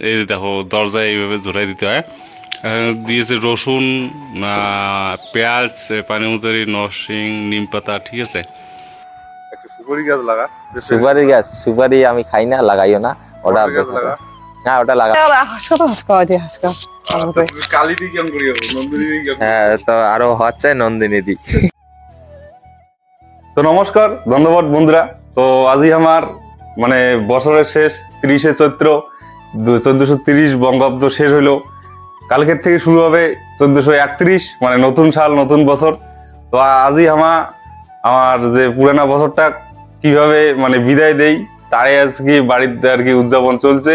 এই দেখো দরজায় এইভাবে ঝোলাই দিতে হয়। দিয়েছে রসুন আহ, পেঁয়াজ পানিমুতারি নরসিং নিম পাতা ঠিক আছে? সুপারি গাছ লাগা সুপারি গাছ সুপারি আমি খাই না লাগাইও না। ওটা হ্যাঁ ওটা লাগা আচ্ছা, হ্যাঁ তো আরও হচ্ছে নন্দিনী দি। তো নমস্কার ধন্যবাদ বন্ধুরা। তো আজই আমার মানে বছরের শেষ তিরিশে চৈত্র। চোদ্দশো তিরিশ বঙ্গাব্দ শেষ হলো কালকের থেকে শুরু হবে চোদ্দশো একত্রিশ মানে নতুন সাল, নতুন বছর। তো আজই আমা আমার যে পুরানা বছরটা কীভাবে মানে বিদায় দেই তাই আজকে বাড়িতে আর কি উদযাপন চলছে।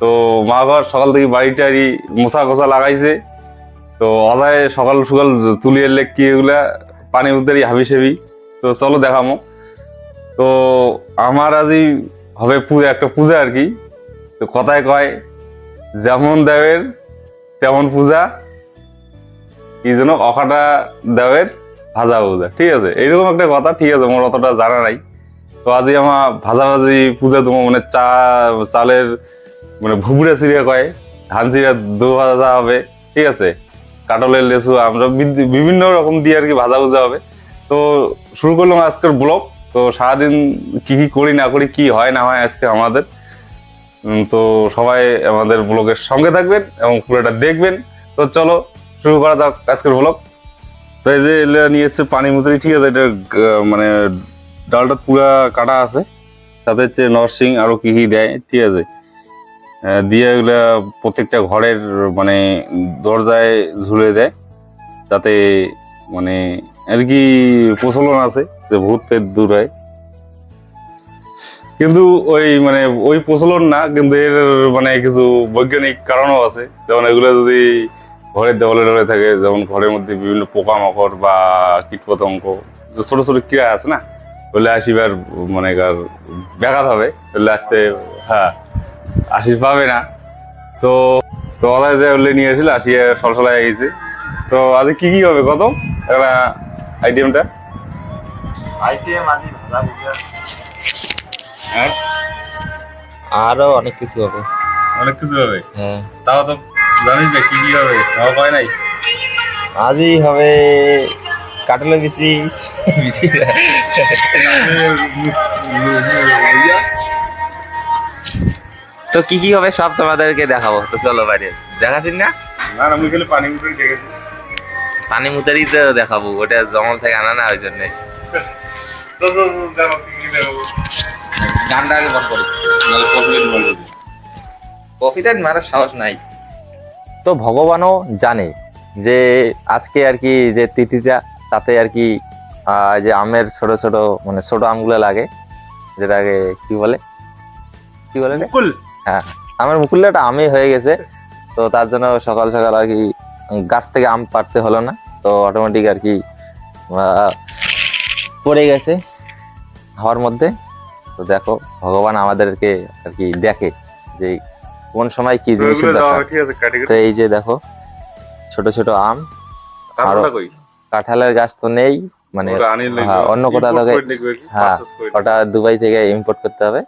তো মা ঘর সকাল থেকে বাড়িটা আর মশা কষা লাগাইছে। তো অজায় সকাল সকাল তুলি এলে কি এগুলা পানি উদ্ধারি হাবি সেবি। তো চলো দেখামো। তো আমার আজই হবে পূজা একটা পূজা আর কি। তো কথায় কয়, যেমন দেবের, তেমন পূজা। কি যেন অখাটা দেবের, ভাজা পূজা। ঠিক আছে? এইরকম একটা কথা, ঠিক আছে? মোর অতটা জানা নাই। তো আজই আমার ভাজা ভাজি পূজা তোমার মানে চা, চালের মানে ভুবুরা সিরিয়া কয়, ধান সিরিয়া দু ভাজা হবে, ঠিক আছে? কাটলের লেসু আমরা বিভিন্ন রকম দিয়ে আর কি ভাজা ভুজা হবে। তো শুরু করলাম আজকের ব্লগ। তো সারাদিন কি কি করি, না করি, কি হয়, না হয় আজকে আমাদের। তো সবাই আমাদের ব্লগের সঙ্গে থাকবেন এবং পুরোটা দেখবেন। তো চলো, শুরু করা যাক আজকের ব্লগ তো এই যে নিয়ে এসছে পানি মুতরি, ঠিক আছে? এটা মানে ডালটা পুরা কাটা আছে। তাতে হচ্ছে নরসিং আরও কী কী দেয়, ঠিক আছে? দিয়ে এগুলা প্রত্যেকটা ঘরের মানে দরজায় ঝুলে দেয়। যাতে মানে আর কি প্রচলন আছে, যে ভূত পেট দূর হয়। কিন্তু ওই মানে ওই প্রচলন না, কিন্তু এর মানে কিছু বৈজ্ঞানিক কারণও আছে। যেমন এগুলো যদি ঘরের দেওয়ালে দেওয়ালে থাকে, যেমন ঘরের মধ্যে বিভিন্ন পোকামাকড় বা কীটপতঙ্গ, যে ছোটো ছোটো ক্রিয়া আছে না, ওগুলো আসিবার মানে কার ব্যাঘাত হবে। ওগুলো আসতে হ্যাঁ আসিস পাবে না। তো তো ওরা যে ওগুলো নিয়ে এসেছিল আসিয়ে সলসলায় গেছে তো আজ কি কি হবে কত? একটা আইটেমটা? আরও অনেক কিছু হবে। অনেক কিছু হবে? হ্যাঁ। তাও তো জানিস না কি কি হবে তাও পায় নাই? আজই হবে কাটলে বেশি বেশি তো কি কি হবে সব তোমাদেরকে দেখাবো। তো চলো বাইরে। দেখাচ্ছি না? না খালি পানি মুখে দেখেছি। পানি মুতারি তো দেখাবো। ওটা জঙ্গল থেকে আনা না ওই জন্য। তো তো তো দেখো কি কি দেখো গানটা আগে বন্ধ করি। কফিটা মারার সাহস নাই। তো ভগবানও জানে যে আজকে আর কি যে তিথিটা তাতে আর কি যে আমের ছোট ছোট মানে ছোট আমগুলো লাগে যেটাকে কি বলে? কি বলে হ্যাঁ আমার মুকুল্লাটা আমে হয়ে গেছে তো তার জন্য সকাল সকাল আর কি গাছ থেকে আম পাড়তে হলো না তো অটোমেটিক আর কি পড়ে গেছে হওয়ার মধ্যে। তো দেখো ভগবান আমাদেরকে আর কি দেখে যে কোন সময় কি জিনিসের দরকার। কাটি তো এই যে দেখো ছোট ছোট আম কাঁঠালের গাছ তো নেই মানে। হ্যাঁ, অন্য কোথাও থেকে? হ্যাঁ, ওটা দুবাই থেকে ইম্পোর্ট করতে হবে।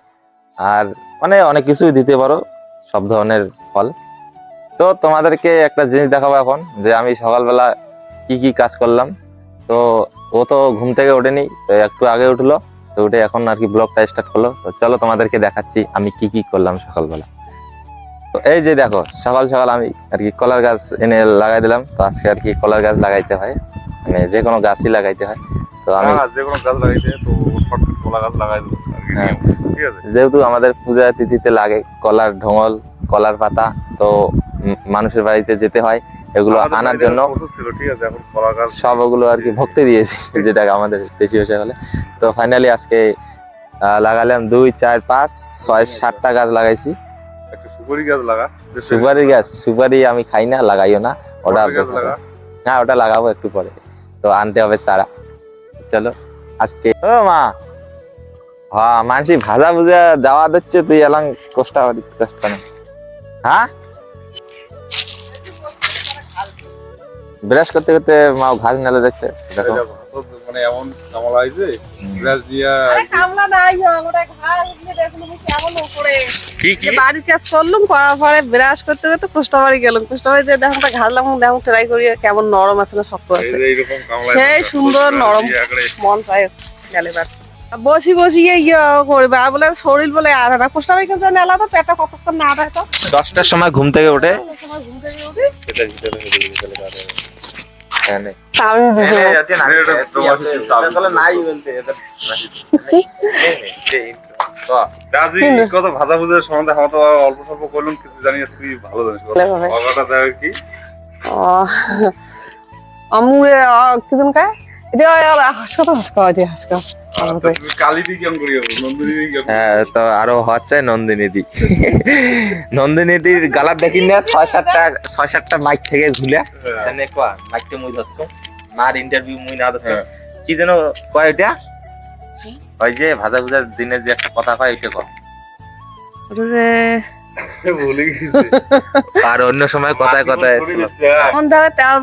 আর মানে অনেক কিছুই দিতে পারো সব ধরনের ফল। তো তোমাদেরকে একটা জিনিস দেখাবো এখন যে আমি সকালবেলা কি কি কাজ করলাম। তো ও তো ঘুম থেকে ওঠেনি তো একটু আগে উঠল। তো উঠে এখন আর কি ব্লগটা স্টার্ট করল। তো চলো তোমাদেরকে দেখাচ্ছি আমি কি কি করলাম সকালবেলা। তো এই যে দেখো সকাল সকাল আমি আর কি কলার গাছ এনে লাগাই দিলাম। তো আজকে আর কি কলার গাছ লাগাইতে হয়। মানে যে কোনো গাছই লাগাইতে হয়। তো আমি হ্যাঁ, যে কোনো গাছ লাগাইতে তো শর্টকাট কলা গাছ লাগাই দেবো আর কি। হ্যাঁ। ঠিক আছে। যেহেতু আমাদের পূজা তিথিতে লাগে কলার ঢোঙল কলার পাতা তো মানুষের বাড়িতে যেতে হয়। এগুলো আনার জন্য সব ওগুলো আর কি ভক্তি দিয়েছি যেটাকে আমাদের দেশি ভাষা বলে। তো ফাইনালি আজকে লাগালাম দুই চার পাঁচ ছয় সাতটা গাছ লাগাইছি। সুপারি গাছ লাগা সুপারি গাছ সুপারি আমি খাই না লাগাইও না ওটা হ্যাঁ ওটা লাগাবো একটু পরে। তো আনতে হবে চারা। চলো আজকে ও মা! হ্যাঁ মানসি ভাজা ভুজা দেওয়া দিচ্ছে তুই এলাম কষ্ট করি কষ্ট হ্যাঁ? ব্রাশ করতে করতে মা ঘাস নেলে দেখছে দেখো। মানে এমন কামলা হয়েছে গ্লাস দিয়া কামলা নাই ওটা ঘাস দেখলাম কেমন উপরে। কি কি? বাড়ির কাজ করলাম করার পরে ব্রাশ করতে করতে কুষ্টাবাড়ি গেলাম। কুষ্টাবাড়ি যে দেখো ঘাসলাম দেখো ট্রাই করি কেমন নরম আছে না শক্ত আছে। এইরকম কামলা সেই সুন্দর নরম মন চায় গেলে বসি বসি ইয়ে করবে। আর বলে শরীর বলে আর না। কুষ্টাবাড়ি কেন জানে আলাদা পেটটা কতক্ষণ না দেয় তো? দশটার সময় ঘুম থেকে উঠে। ঘুম থেকে রাজি কত ভাজা ভুজার সম্বন্ধে আমার তো অল্প স্বল্প করলাম কিছু জানি তুই ভালো জানিস। ভালো। কথাটা দেখ কি। আমুরে কিদিন কায়? এটা হাসকা হাসকা আছে হাসকা। আচ্ছা, হ্যাঁ তো আরও হচ্ছে নন্দিনী দি। গালার দেখি না ছয় সাতটা ছয় সাতটা মাইক থেকে ঝুলে। হ্যাঁ। এনে কোয়া মাইকটা মুই ধরছো। মার ইন্টারভিউ মুই না ধরছো। হ্যাঁ। কি যেন কয় ওই যে ভাজা ভুজার দিনের যে একটা কথা কয় ওইটা কয়। ভুলে গেছি। আর অন্য সময় কথায় কথায় এখন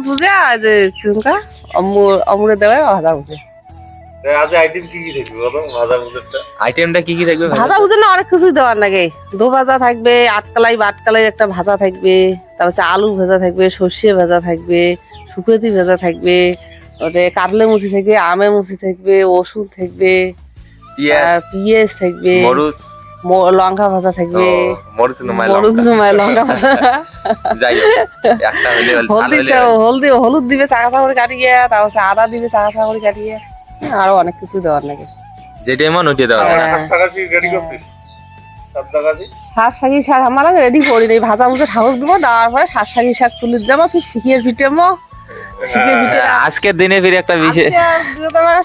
বুঝে যে কিনকা অমুর ভাজা বুঝে আজ আইটেম কি কি থাকবে বলো? ভাজা ভুজারটা। আইটেমটা কি কি থাকবে ভাজা? বুঝে না অনেক কিছুই দেওয়ার লাগে। দো ভাজা থাকবে আটকালাই বাটকালাই একটা ভাজা থাকবে তারপর আলু ভাজা থাকবে সর্ষে ভাজা থাকবে শুকুতি ভাজা থাকবে কাটলে মুচি থাকবে আমে মুচি থাকবে ওষুধ থাকবে পিয়াজ। থাকবে মরুচ। লঙ্কা ভাজা থাকবে। মরুচ মরুচ লঙ্কা। লঙ্কা ভাজা। যাই একটা হলদি চা- হলদি হলুদ দিবে চাকা চাকা করে কাটিয়ে তারপর আদা দিবে চাকা চাকা করে কাটিয়ে। আরও অনেক কিছু দেওয়ার লাগে যেটা মন ওইটা দেওয়া হবে। হ্যাঁ। রেডি করছিস? সাত শাক শাকি শাক আমার রেডি করি নেই ভাজা ভুজে ঠাকুর দেবো দেওয়ার পরে শাক শাকি শাক তুলে যাব ফির শিখের পিঠে মো? শিখের পিঠে হ্যাঁ, আজকের দিনে ফিরে একটা বিশেষ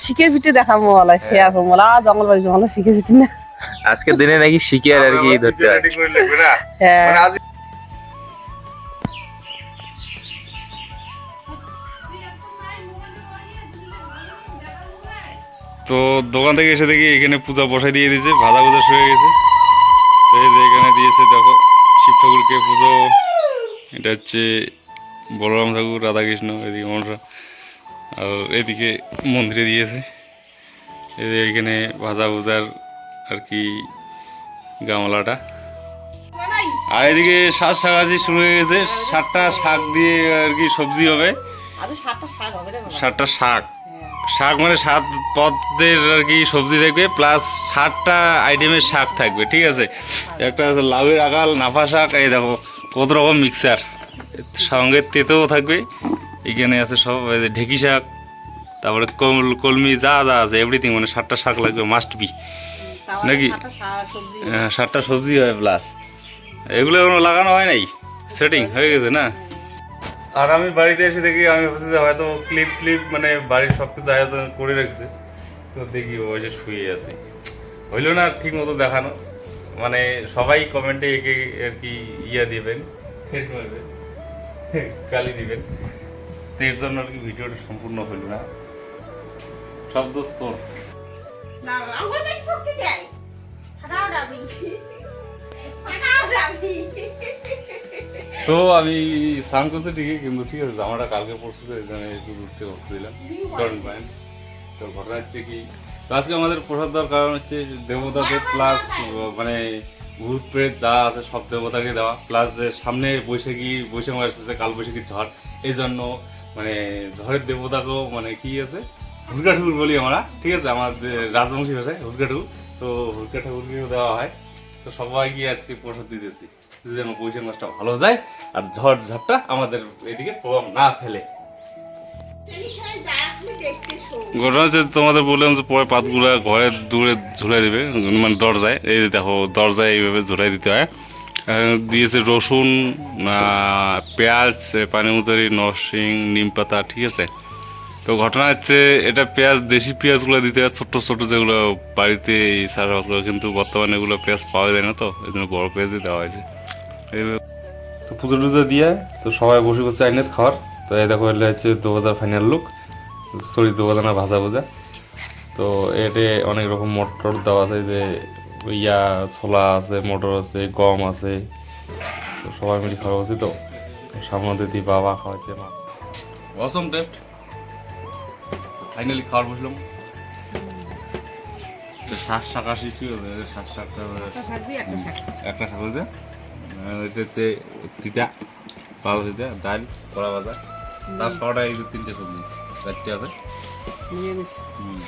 শিখের পিঠে দেখাবো বলা সে আর বলা জঙ্গল বাড়ি জঙ্গল শিখে পিঠে না। আজকের দিনে নাকি শিখিয়ে আর কি ধরতে হয়। রেডি করে লাগবে না? হ্যাঁ। তো দোকান থেকে এসে দেখি এখানে পূজা বসাই দিয়ে দিয়েছে ভাজা ভুজা শুয়ে গেছে। তো এই যে এখানে দিয়েছে দেখো শিব ঠাকুরকে পুজো। এটা হচ্ছে বলরাম ঠাকুর রাধাকৃষ্ণ এদিকে মনসা। আর এদিকে মন্দিরে দিয়েছে। এই যে এখানে ভাজা ভুজার আর কি গামলাটা। আর এদিকে শাক শাকাশি শুরু হয়ে গেছে। সাতটা শাক দিয়ে আর কি সবজি হবে। সাতটা শাক। শাক মানে সাত পদের আর কি সবজি থাকবে প্লাস সাতটা আইটেমের শাক থাকবে ঠিক আছে? একটা আছে লাউয়ের আগাল নাফা শাক এই দেখো কত রকম মিক্সার সঙ্গে তেতেও থাকবে এখানে আছে সব ঢেকি শাক তারপরে কল কলমি যা যা আছে এভরিথিং মানে সাতটা শাক লাগবে মাস্ট বি নাকি? হ্যাঁ, সাতটা সবজি হয় প্লাস এগুলো এখনও লাগানো হয় নাই? সেটিং হয়ে গেছে না? আর আমি বাড়িতে এসে দেখি আমি ভাবছি যে হয়তো ক্লিপ ক্লিপ মানে বাড়ির সব কিছু আয়োজন করে রাখছে। তো দেখি ও এসে শুয়ে আছে। হইল না ঠিক মতো দেখানো। মানে সবাই কমেন্টে একে আর কি ইয়া দিবেন। হেড মারবেন গালি দিবেন। তো এর জন্য আর কি ভিডিওটা সম্পূর্ণ হইল না। সব দোষ তোর। না আমার দেয়। তো আমি স্নান করতে ঠিকই কিন্তু ঠিক আছে জামাটা কালকে পরশু এখানে একটু দূর থেকে করতে দিলাম কারণ প্যান্ট তো ঘটনা হচ্ছে কি আজকে আমাদের প্রসাদ দেওয়ার কারণ হচ্ছে দেবতাদের প্লাস মানে ভূত প্রেত যা আছে সব দেবতাকে দেওয়া প্লাস যে সামনে বৈশাখী বৈশাখ আসছে কাল বৈশাখী ঝড় এই জন্য মানে ঝড়ের দেবতাকেও মানে কি আছে? হুড়কা ঠাকুর বলি আমরা ঠিক আছে আমাদের রাজবংশী ভাষায় হুড়কা ঠাকুর তো হুড়কা ঠাকুরকেও দেওয়া হয়। তো সবাই গিয়ে আজকে প্রসাদ দিতেছি। যেন বৈশাখ মাসটা ভালো যায় আর ঝড় ঝড়টা আমাদের এদিকে প্রভাব না ফেলে। ঘটনা তোমাদের বললাম যে পরে পাতগুলো ঘরের দূরে ঝুলাই দিবে মানে দরজায়। এই দেখো, দরজায় এইভাবে ঝুলাই দিতে হয়। দিয়েছে রসুন পেঁয়াজ পানিমুতারি নরসিং, নিম পাতা, ঠিক আছে? তো ঘটনা হচ্ছে এটা পেঁয়াজ দেশি পেঁয়াজগুলো দিতে হয় ছোট্ট ছোট যেগুলো বাড়িতে এই চাষবাসগুলো কিন্তু বর্তমানে এগুলো পেঁয়াজ পাওয়া যায় না তো এই জন্য বড় পেঁয়াজই দেওয়া হয়েছে। এইভাবে। তো পুজো টুজো দিয়ে তো সবাই বসে বসে আইনের খাওয়ার। তো এই দেখো এটা হচ্ছে দু হাজার ফাইনাল লুক সরি দু হাজার না ভাজা ভাজা। তো এতে অনেক রকম মটর দেওয়া আছে যে ইয়া ছোলা আছে মটর আছে গম আছে। তো সবাই মিলে খাওয়া উচিত তো। সামনে দিদি বাবা খাওয়াচ্ছে মা। অসম টেস্ট ফাইনালি খাওয়ার বসলাম। শাক শাক আসি। কি হবে শাক। শাকটা একটা শাক হয়েছে এটা হচ্ছে তিতা পাল তিতা ডাল কলা ভাজা। তার ছটা এই যে তিনটে সবজি চারটে আছে। হুম।